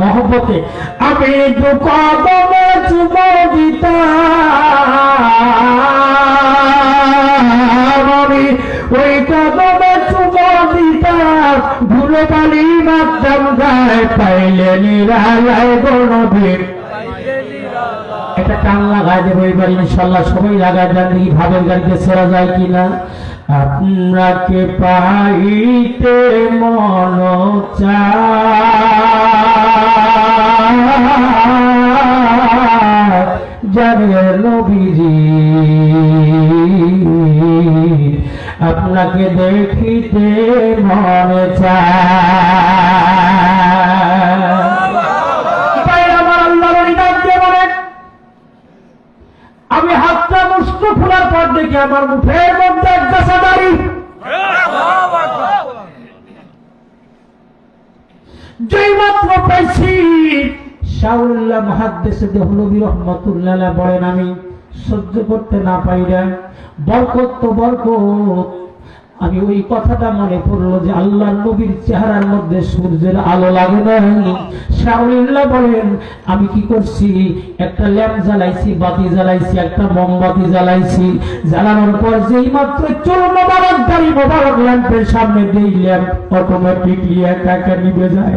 মহব্বতে। আমি আমি ওই কদমে চুম গায়ে পাইলে নিরালায় একটা টান লাগায় দেবো এবার ইনশাল্লাহ। সবাই লাগায় দেন দেখি ভাবের গাড়িতে সেরা যায় কিনা। আপনাকে পাইতে মন নবীজি। আপনাকে দেখিতে মনে চায়। আমি হাতটা মুষ্ট খোলার পর দেখি আমার মুখের মধ্যে এক গাছা দাড়ি যেই মাত্র পাইছি শাহুল্লাহ মহাদ্দেশে দেহলবী রহমতুল্লাহ বলেন, আমি সহ্য করতে না পাইরা বরকত তো বরকত। আমি ওই কথাটা মনে পড়ল যে আল্লাহ নবীর চেহারার মধ্যে সূর্যের আলো লাগে শাহুল্লাহ বলেন, আমি কি করছি? একটা ল্যাম্প জ্বালাইছি, বাতি জ্বালাইছি, একটা মোমবাতি জ্বালাইছি। জ্বালানোর পর যেই মাত্র চোর মোবারক গাড়ি মোবারক ল্যাম্পের সামনে দিই ল্যাম্প অটোমেটিকলি একা একা নিভে যায়।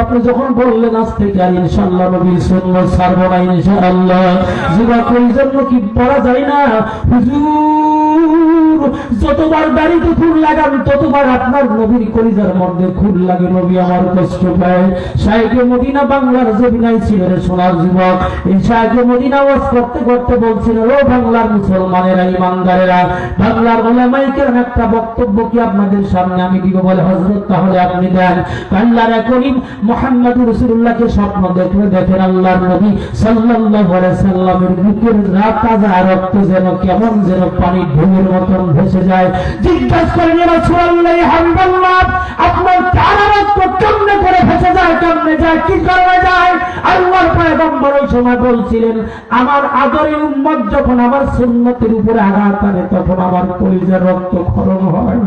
আপনি যখন বললেন আজ থেকে আর ইনশাল্লাহ নবী সুন্নত ছাড়বো না, ইনশাআল্লাহ। জন্য কি বলা যায় না? হুজুর যতবার দাড়িতে খুর লাগান ততবার আপনার নবীর কলিজার মধ্যে খুর লাগে। নবী আমার কষ্ট পায়। শাহেকে মদিনা বাংলার জমিনাই ছিলেন সোনার যুবক। এই শাহেকে মদিনা ওয়াজ করতে করতে বলছিলেন ও বাংলার মুসলমানেরা, ইমানদারেরা, বাংলার ওলামাইকের একটা বক্তব্য কি আপনাদের সামনে আমি দিব বলে? হজরত তাহলে আপনি দেন। আল্লাহর করিম মোহাম্মদ রসুল্লাহকে স্বপ্ন দেখলে, দেখেন আল্লাহর নবী সাল্লাল্লাহু আলাইহি সাল্লামের বুকের রাত রক্ত যেন কেমন যেন পানি ঢেউয়ের মতন ভেসে যায়। জিজ্ঞাসা করেন এবার সুরাল্লাহ হাবিবাল্লাহ আপনার তারা রক্ত কেমনে করে ভেসে যায়, কেমনে যায়, কি করে যায়? আল্লাহর পয়গম্বর ওই সময় বলছিলেন, আমার আদরের উম্মত যখন আমার সুন্নতের উপরে আঘাত আনে, তখন আমার কলিজার রক্ত খরণ হয়।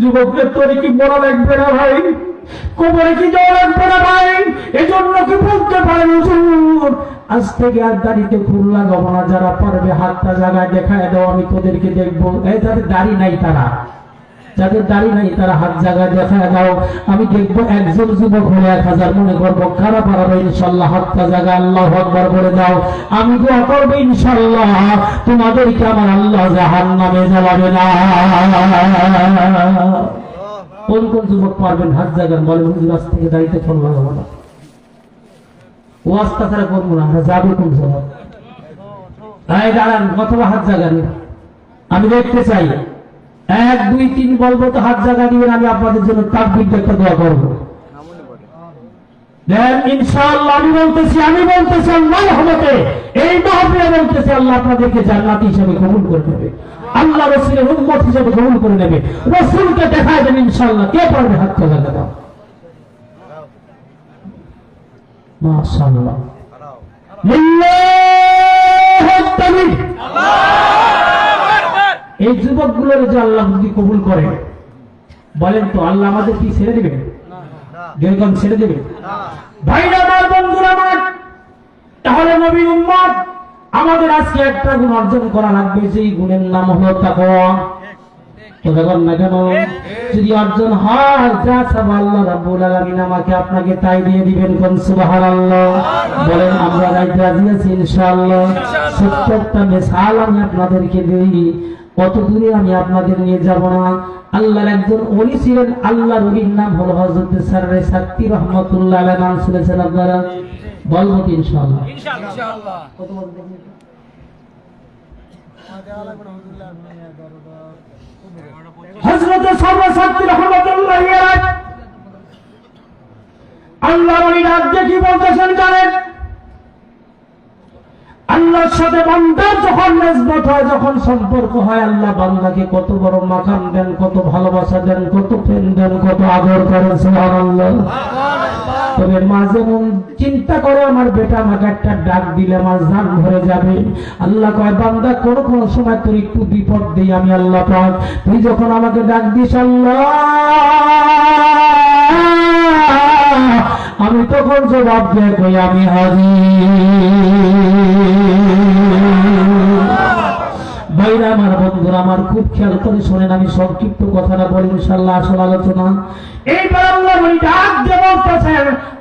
যুবকদের তোরে কি মরা লাগবে না ভাই? কোমরে কি জল লাগবে না ভাই? এজন্য কি বলতে পারেন আজ থেকে আর দাড়িতে ফুল লাগাবো না যারা পারবে হাতটা জায়গায় দেখায় দাও, আমি তোদেরকে দেখব। এই যাদের দাড়ি নাই তারা, যাদের দাড়ি নাই তারা হাত জায়গায় দেখায় দাও। আমি দেখব একজন যুবক হলে এক হাজার মনে করব কারা পারাবো ইনশাল্লাহ হাতটা জায়গায় আল্লাহ আকবার বলে দাও। আমি দোয়া করব ইনশাল্লাহ, তোমাদেরকে আমার আল্লাহ জাহান নামে জ্বালাবে না। কোন কোন যুবক পারবেন হাত জায়গার বলে আজ থেকে দাড়িতে ফোন লাগাবো না। ও আস্তা করব না আমরা যাব কোন দাঁড়ান অথবা হাত জাগানি আমি দেখতে চাই। এক, দুই, তিন বলব তো হাত জায়গা দিবেন, আমি আপনাদের জন্য তার একটা দোয়া করব। ইনশাআল্লাহ, আমি বলতেছি আমি বলতেছি আল্লাহ রহমতে, এই মাহফিলে বলতেছি, আল্লাহ আপনাদেরকে জান্নাতি হিসেবে কবুল করে নেবে। আল্লাহ রসুলের উম্মত হিসেবে কবুল করে নেবে। রসুলকে দেখায় দেন, ইনশাআল্লাহ, কে পারবে হাত জায়গা দাও মাশাআল্লাহ। যে আল্লাহ যদি কবুল করে, বলেন তো আল্লাহ আমাদের কি ছেড়ে দেবে? যেরকম ছেড়ে দেবে? ভাইরা আমার, তাহলে নবী উম্মত, আমাদের আজকে একটা গুণ অর্জন করা লাগবে, যেই গুণের নাম হলো তাকওয়া। কথা বল না কেন? যদি অর্জন হয় যা সব আল্লাহ রাব্বুল আলামিন আমাকে আপনাকে তাই দিয়ে দিবেন কোন সুবহানাল্লাহ? বলেন আমরা রাইতে রাজি আছি ইনশাআল্লাহ। মিসাল আমি আপনাদেরকে দিই। কত দূরে আমি আপনাদের নিয়ে যাব না? আল্লাহর একজন অলি ছিলেন আল্লাহ রবির নাম হলো হজরত সাত্তি রহমতুল্লাহ আলাইহি নাম শুনেছেন আপনারা? বলব তো ইনশাআল্লাহ। ইনশাআল্লাহ। কত বলব? হযরত সর্বশক্তি রহমতুল্লাহ আল্লাহ কি বলতেছেন জানেন? আল্লাহর সাথে বান্দার যখন নেসবত হয়, যখন সম্পর্ক হয়, আল্লাহ বান্দাকে কত বড় মাকাম দেন, কত ভালোবাসা দেন, কত প্রেম দেন, কত আদর করেন, সুবহানাল্লাহ। তবে মা যেমন চিন্তা করে, আমার বেটা আমাকে একটা ডাক দিলে আমার জান ভরে যাবে। আল্লাহ কয়, বান্দা, কোন কোন সময় তোর একটু বিপদ দিই আমি, আল্লাহ পাক। তুই যখন আমাকে ডাক দিস, আল্লাহ আমি তখন জবাব দিয়ে আমি হাজির। ভাইরা আমার বন্ধুরা, আমার খুব খেয়াল করে শোনেন, আমি সংক্ষিপ্ত কথাটা বলি ইনশাল্লাহ আসল আলোচনা। দিয়ে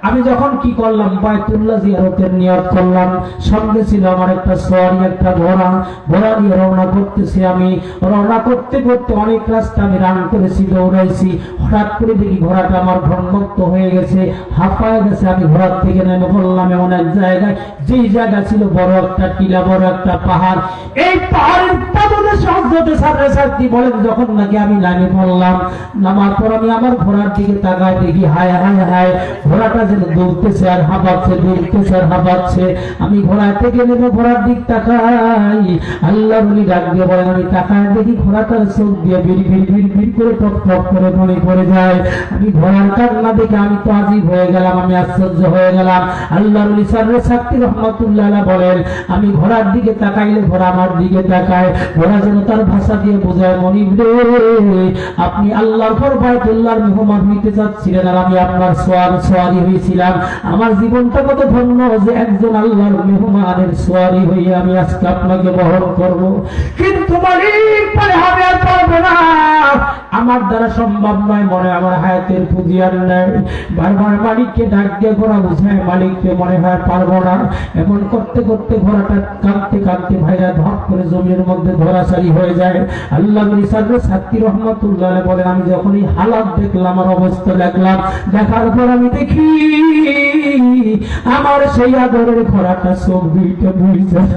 আমি যখন কি করলাম বাইতুল্লাহ জিয়ারতের নিয়ত করলাম। সঙ্গে ছিল আমার একটা সোয়ারি, একটা ঘোড়া। ঘোড়া নিয়ে রওনা করতেছি আমি। রওনা করতে করতে অনেক রাস্তা আমি রান করেছি, দৌড়াইছি। হঠাৎ করে দেখি ঘোড়াটা আমার ভ্রমক্ত হয়ে গেছে। হাঁপায় গেছে, আমি ঘোড়ার থেকে নেমে পড়লাম এমন এক জায়গায়। যেই জায়গা ছিল বড় একটা টিলা, বড় একটা পাহাড়। এই পাহাড়ের পাদলে সহজতে সাথে সাথে বলেন, যখন নাকি আমি নামে পড়লাম, নামার পর আমি আমার ঘোড়ার দিকে তাকায়, দেখি হায় হায় হায়, ঘোড়াটা যেন দৌড়তেছে আর হাঁপাচ্ছে, দৌড়তেছে আর হাঁপাচ্ছে। আমি ঘোড়া থেকে নেমে ঘোড়ার দিক তাকাই আল্লাহ বলি, ডাক দিয়ে বলেন, আমি তাকায় দেখি ঘোড়াটার চোখ দিয়ে বিড় বিড় বিড় বিড় করে টপ টপ করে মনে পড়ে যায়। আমি ঘোড়ার কান্না দেখে আমি তো আজিব হয়ে গেলাম, আমি আশ্চর্য হয়ে গেলাম। আল্লাহ বলি সার্রে সাক্ষী রহমতুল্লাহ বলেন, আমি ঘোড়ার দিকে তাকাইলে ঘোড়া আমার দিকে তাকায়। ঘোড়া যেন তার ভাষা দিয়ে বোঝায়, মনিব রে, আপনি আল্লাহর পর বাইতুল্লাহর মেহমান চাচ্ছিলেন আর আমি আপনার সোয়ার সোয়ারি হয়েছিলাম আমার জীবনটা কত ধন্য যে একজন আল্লাহর মেহমানের সোয়ারি হয়ে আমি আজকে আপনাকে বহন করব। কিন্তু আমার দ্বারা সম্ভব নয়, মনে আমার হায়াতের পুঁজি আর নাই। বারবার মালিককে ঘোড়া বুঝায়, মালিককে মনে হয় পারব না। এমন করতে করতে ঘোড়াটা কাঁদতে কাঁদতে ভাইরা ধপ করে জমির মধ্যে ধরাশারি হয়ে যায়। আল্লাহ সাত্তি রহমতুল্লাহ বলেন, আমি যখন এই হালাত দেখলাম, আমার অবস্থা দেখলাম। দেখার পর আমি দেখি, আমার সেই আদরের ঘোড়াটা চোখ দুইটা দুই যায়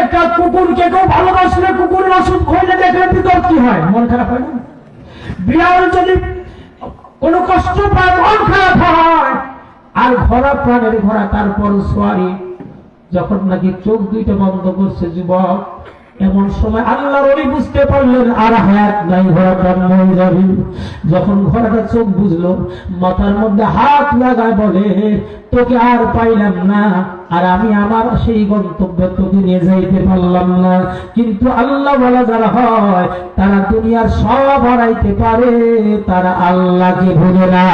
একটা কুকুরকে কেউ ভালোবাসলে কুকুরের অসুখ হইলে দেখলে কি হয়? মন খারাপ হয় না? বিড়াল যদি কোনো কষ্ট পায়, মন খারাপ হয়। আর ঘোড়া প্রাণের ঘোড়া, তারপর সোয়ারি। যখন নাকি চোখ দুইটা বন্ধ করছে যুবক, এমন সময় আল্লাহ ওলি বুঝতে পারলেন, আর হায়াত নাই ঘোড়াটা মরে যাবে। যখন ঘোড়াটা চোখ বুঝলো, মাথার মধ্যে হাত লাগায় বলে, তোকে আর পাইলাম না, আর আমি আমার সেই গন্তব্য তোকে নিয়ে যাইতে পারলাম না। কিন্তু আল্লাহ বলা যারা হয়, তারা দুনিয়ার সব হারাইতে পারে, তারা আল্লাহকে ভুলে না।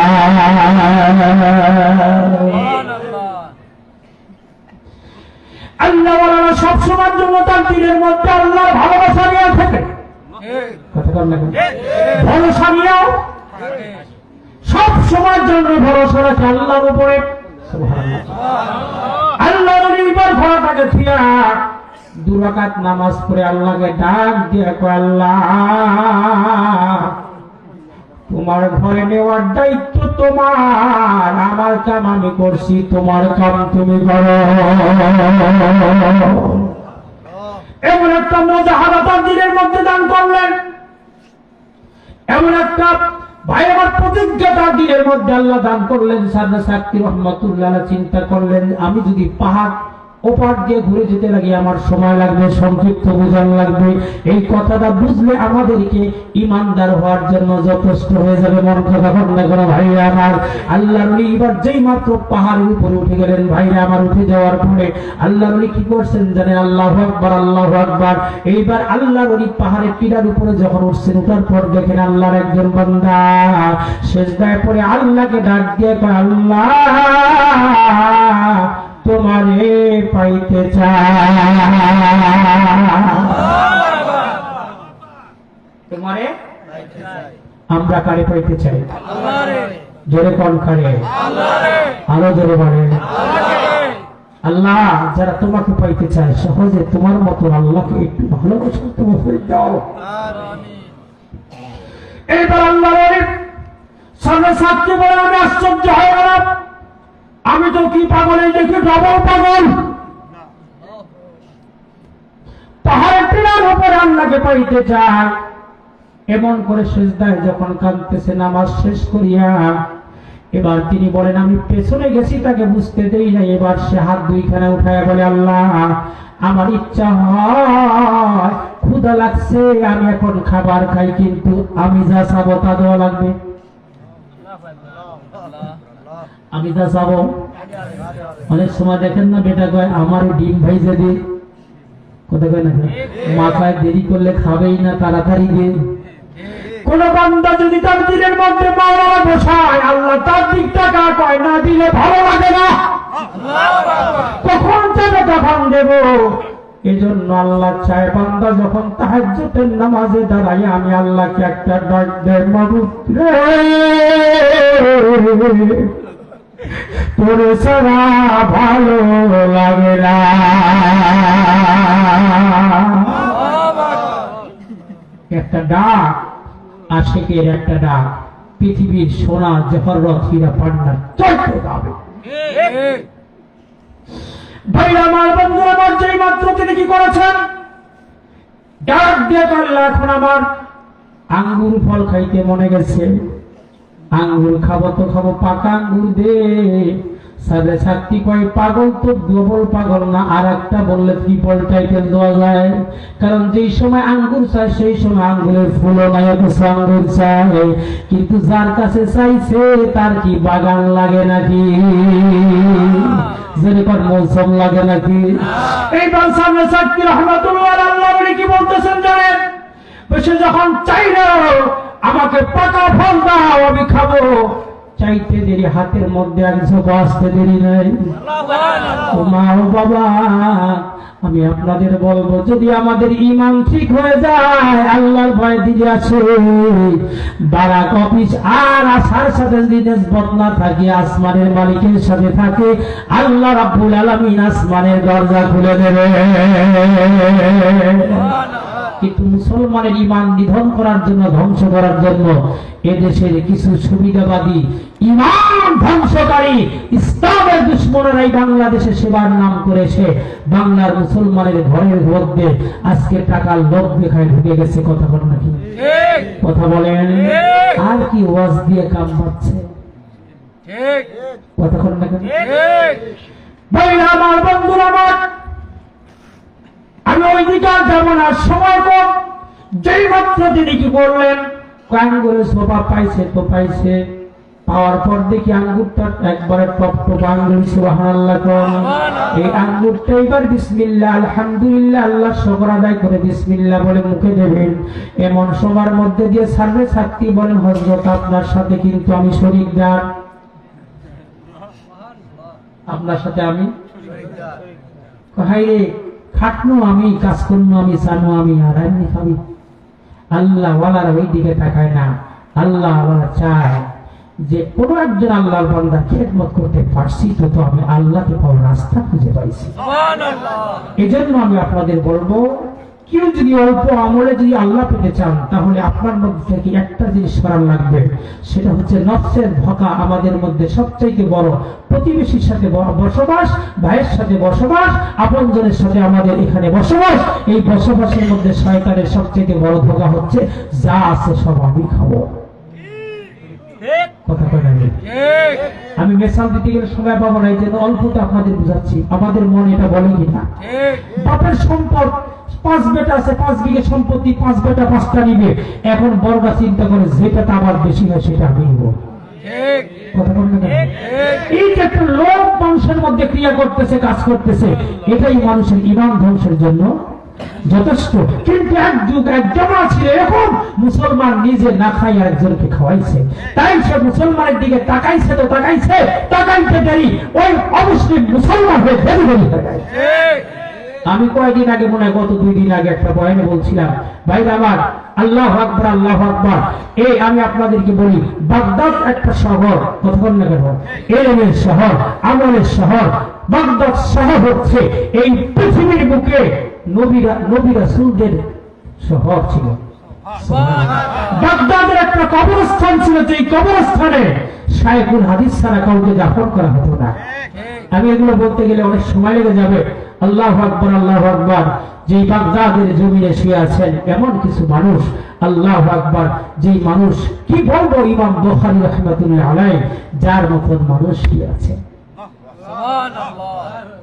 আল্লাহ বলারা সব সময়ের জন্য তার দিনের মধ্যে আল্লাহর ভালোবাসা নিয়ে থাকে। না কেন? ভরসা নিয়েও সব সময়ের জন্য ভরসা রাখে আল্লাহর উপরে। আল্লাহ নির্ভর ঘোড়াটাকে থিয়া দুরাকাত নামাজ পড়ে আল্লাহকে ডাক দিয়ে আল্লাহ। তোমার ঘরে নেওয়ার দায়িত্ব তোমার। আমার কাম আমি করছি, তোমার কাম তুমি করো। এমন একটা মজা হারাতার দিনের মধ্যে দান করলেন। এমন একটা ভাই আমার দিনের মধ্যে আল্লাহ দান করলেন। সাদা সাক্ষী রহমতুল্লাহ চিন্তা করলেন, আমি যদি পাহাড় ওপার দিয়ে ঘুরে যেতে লাগে, আমার সময় লাগবে, সংক্ষিপ্ত বোঝান লাগবে। এই কথাটা বুঝলে আমাদেরকে ইমানদার হওয়ার জন্য যথেষ্ট হয়ে যাবে, মন কথা কন্যা কোনো ভাইরা আমার। আল্লাহ রলি এবার যেই মাত্র পাহাড়ের উপরে উঠে গেলেন, ভাইরা আমার উঠে যাওয়ার পরে আল্লাহ রলি কি করছেন জানেন? আল্লাহ আকবার আল্লাহ আকবার। এইবার আল্লাহ রলি পাহাড়ের টিলার উপরে যখন উঠছেন, উঠার পর দেখেন আল্লাহর একজন বান্দা। শেষ দায় পরে আল্লাহকে ডাক দিয়ে আল্লাহ! তোমারে পাইতে তোমারে আমরা কারে পাইতে চাই? জোরে কন কারে আরও জোরে বলে আল্লাহ, যারা তোমাকে পাইতে চায়, সহজে তোমার মতো আল্লাহকে একটু ভালোবাসা তুমি হয়ে দাও এইবার আল্লাহ সাতকে বলে আমি আশ্চর্য হয়ে গেলাম। আমি তো কি পাগল এই দেখে ডবল পাগল। পাহাড়ের টিলার উপরে আল্লাহকে পাইতে চায়। এমন করে শেষদায় যখন কাঁদতেছে, নামাজ শেষ করিয়া এবার তিনি বলেন, আমি পেছনে গেছি, তাকে বুঝতে দেই না এবার সে হাত দুইখানে উঠায়, বলে, আল্লাহ, আমার ইচ্ছা হয়, ক্ষুধা লাগছে, আমি এখন খাবার খাই, কিন্তু আমি যা চাবো তা দেওয়া লাগবে। আমি যা চাবো। অনেক সময় দেখেন না বেটা কয় আমার ডিম ভাইজে দে। কোথায় কয় না মাথায় দেরি করলে খাবেই না, তাড়াতাড়ি দে। কোন বান্দা যদি তার দিনের মধ্যে মাওলানা বসায়, আল্লাহ তার কয়, না দিলে ভালো লাগে না। কখন তখন দেব। এজন্য আল্লাহ চায় বান্দা যখন নামাজে দাঁড়াই আমি আল্লাহকে একটা ডাক দেয় মাবুদ রে তোর সারা ভালো লাগে না। একটা ডাক, আশেকের একটা ডাক, পৃথিবীর সোনা জহরত হীরা পান্ডার চলতে যাবে আমার বন্ধু, আমার যেই মাত্র তিনি কি করেছেন? ডাক দিয়ে আমার আঙ্গুর ফল খাইতে মনে গেছে। আঙ্গুর খাব তো খাব, পাকা আঙ্গুর দে। সাড়ে সাতটি কয়, পাগল তো ডবল পাগল না? আর একটা বললে ট্রিপল টাইটেল দেওয়া যায়। কারণ যেই সময় আঙ্গুর চায়, সেই সময় আঙ্গুরের ফুলও নাই, অথচ আঙ্গুর চায়। কিন্তু যার কাছে চাইছে, তার কি বাগান লাগে নাকি? যেরকম মৌসুম লাগে নাকি? এইবার সামনে সাক্ষী রহমতুল্লাহ আল্লাহ কি বলতেছেন জানেন? বসে যখন চাইল আমাকে পাকা ফল দাও, আমি খাব। চাইতে দেরি, হাতের মধ্যে এক ঝোঁক আসতে দেরি নাই। ও মা, ও বাবা, আমি আপনাদের বলব, যদি আমাদের ইমান ঠিক হয়ে যায়, আল্লাহর ভয় দিকে আছে। বারাক অফিস আর আসার সাথে যদি নেসবত না থাকে, আসমানের মালিকের সাথে থাকে, আল্লাহ রাব্বুল আলামিন আসমানের দরজা খুলে দেবে। কিন্তু মুসলমানের ইমান নিধন করার জন্য ধ্বংস করার জন্য এদেশের কিছু সুবিধাবাদী ইমান ধ্বংসকারী ইসলামের দুশ্মনেরাই বাংলাদেশে সেবার নাম করেছে। বাংলার মুসলমানের ঘরের মধ্যে আজকে টাকার লোভ দেখায় ঢুকে গেছে কথা বল নাকি কথা বলেন। আর কি ওয়াজ দিয়ে কাম পাচ্ছে? কথা বল না কেন? ভাইরা আমার বন্ধুরা আমার আমি ওই দিকে আর যাব না সময় কম। যেই মাত্র তিনি কি করলেন আঙ্গুরের শোভা পাইছে তো পাইছে। পাওয়ার পর দেখি আঙ্গুরটা একবারে টপ টপ আঙ্গুর সুবহানাল্লাহ কোন। এই আঙ্গুরটা এবার বিসমিল্লাহ আলহামদুলিল্লাহ আল্লাহ শুকর আদায় করে বিসমিল্লাহ বলে মুখে দেবেন। এমন সময়ের মধ্যে দিয়ে সার্ভে ছাত্রী বলেন হযরত আপনার সাথে কিন্তু আমি শরীক দান আপনার সাথে আমি হাই রে খাটনো আমি কাজ করনো আমি জানো আমি আর এমনি খাবি। আল্লাহ ওয়ালার ওই দিকে তাকায় না। আল্লাহ ওয়ালা চায় যে কোনো একজন আল্লাহর বান্দা খেদমত করতে পারছি তো তো আমি আল্লাহকে পাওয়ার রাস্তা খুঁজে পাইছি। এজন্য জন্য আমি আপনাদের বলব কেউ যদি অল্প আমলে যদি আল্লাহ পেতে চান তাহলে আপনার মধ্যে থেকে একটা জিনিস করার লাগবে। সেটা হচ্ছে নফসের ভকা আমাদের মধ্যে সবচাইতে বড়। প্রতিবেশীর সাথে বসবাস ভাইয়ের সাথে বসবাস আপনজনের সাথে আমাদের এখানে বসবাস এই বসবাসের মধ্যে শয়তানের সবচেয়ে বড় ধোকা হচ্ছে যা আছে সব আমি খাব? আমি মেশাল দিতে গেলে সময় পাবো না এই জন্য অল্পটা আপনাদের বুঝাচ্ছি। আমাদের মন এটা বলে কিনা? বাপের সম্পদ পাঁচ বেটা আছে পাঁচ বিঘে সম্পত্তি পাঁচ বেটা পাঁচটা নিবে এখন বড়রা চিন্তা করে যেটা আমার বেশি হয় সেটা আমি নিব। কথা বলেন না কেন? এই যে একটা লোক মানুষের মধ্যে ক্রিয়া করতেছে কাজ করতেছে এটাই মানুষের ইমান ধ্বংসের জন্য যথেষ্ট। কিন্তু এক যুগ এক জমা ছিল এরকম মুসলমান নিজে না খাই একজনকে খাওয়াইছে। তাই সে মুসলমানের দিকে তাকাইছে তো তাকাইছে তাকাইতে দেরি। ওই মুসলমান হয়ে দেরি দেরি তাকায় আমি কয়েকদিন আগে মনে গত দুই দিন আগে একটা বয়ানে বলছিলাম ভাই আমার আল্লাহ আকবর আল্লাহ আকবর। এই আমি আপনাদেরকে বলি বাগদাদ একটা শহর কতক্ষণ না কেন এলেমের শহর আমলের শহর বাগদাদ শহর হচ্ছে এই পৃথিবীর বুকে নবীরা সুলদের শহর ছিল। বাগদাদের একটা কবরস্থান ছিল যে কবরস্থানে শায়কুল হাদিস ছাড়া কাউকে দাফন করা হতো না। আমি এগুলো বলতে গেলে অনেক সময় লেগে যাবে। আল্লাহ আকবর আল্লাহ আকবর। যেই বাগদাদের জমিনে শুয়ে আছেন এমন কিছু মানুষ, আল্লাহ আকবর। যেই মানুষ, কি বলব, ইমাম বখারি রহমতুল্লাহ আলাই যার মতন মানুষ কি আছে।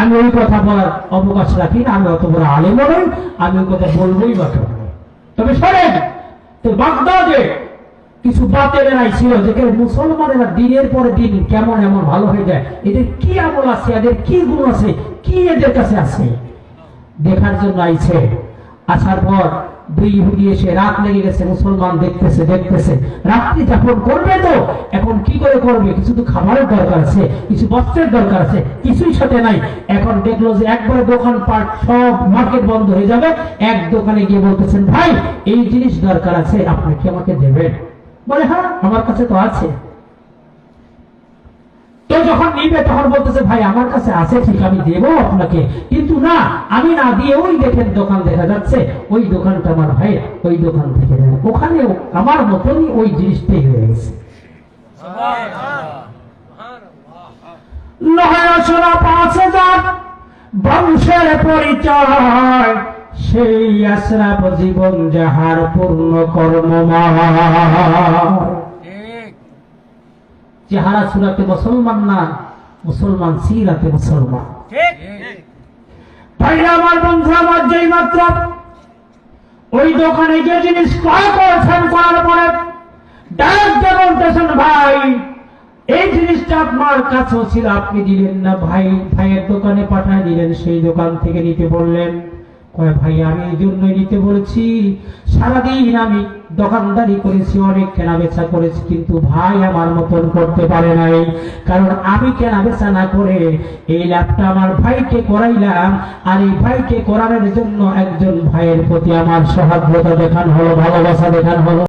আমি ওই কথা বলার অবকাশ রাখি না, আমি অত বড় আলেম নই, আমি ওই কথা বলবোই বা তবে শোনেন, তো বাগদাদে কিছু বাতেলেরাই ছিল যেখানে মুসলমানেরা দিনের পরে দিন কেমন এমন ভালো হয়ে যায়। এদের কি আমল আছে? এদের কি গুণ আছে? কি এদের কাছে আছে? দেখার জন্য আইছে। আসার পর দুই ইহুদি এসে রাত লেগে গেছে, মুসলমান দেখতেছে দেখতেছে। রাত্রি যাপন করবে তো? এখন কি করে করবে? কিছু তো খাবারের দরকার আছে, কিছু বস্ত্রের দরকার আছে, কিছুই সাথে নাই। এখন দেখল যে দোকান পাট সব মার্কেট বন্ধ হয়ে যাবে। এক দোকানে গিয়ে বলতেছেন, ভাই, এই জিনিস দরকার আছে, আপনি কি আমাকে দেবেন? বলে হ্যাঁ আমার কাছে তো আছে। তো যখন নিবে, তখন বলতেছে, ভাই, আমার কাছে আছে, ঠিক আমি দেবো আপনাকে। কিন্তু না, আমি না দিয়ে ওই দেখেন দোকান দেখা যাচ্ছে, ওই দোকানটা আমার ভাই ওই দোকান থেকে ওখানে আমার মতনই ওই জিনিসটাই হয়ে গেছে। বংশের পরিচয়, সেই আশ্রাপ জীবন যাহার পূর্ণ সুরাতে মুসলমান না, মুসলমান সিরাতে মুসলমান। ওই দোকানে জিনিস করার পরে ভাই, এই জিনিসটা আপনার কাছেও ছিল, আপনি দিলেন না। ভাই, ভাইয়ের দোকানে পাঠায় দিলেন, সেই দোকান থেকে নিতে বললেন। কেনা বেচা করেছি কিন্তু ভাই আমার মতন করতে পারে নাই। কারণ আমি না করে এই লাভটা আমার করাইলাম, আর এই করানোর জন্য একজন ভাইয়ের প্রতি আমার সহাগ্রতা দেখানো হলো, ভালোবাসা দেখানো হলো।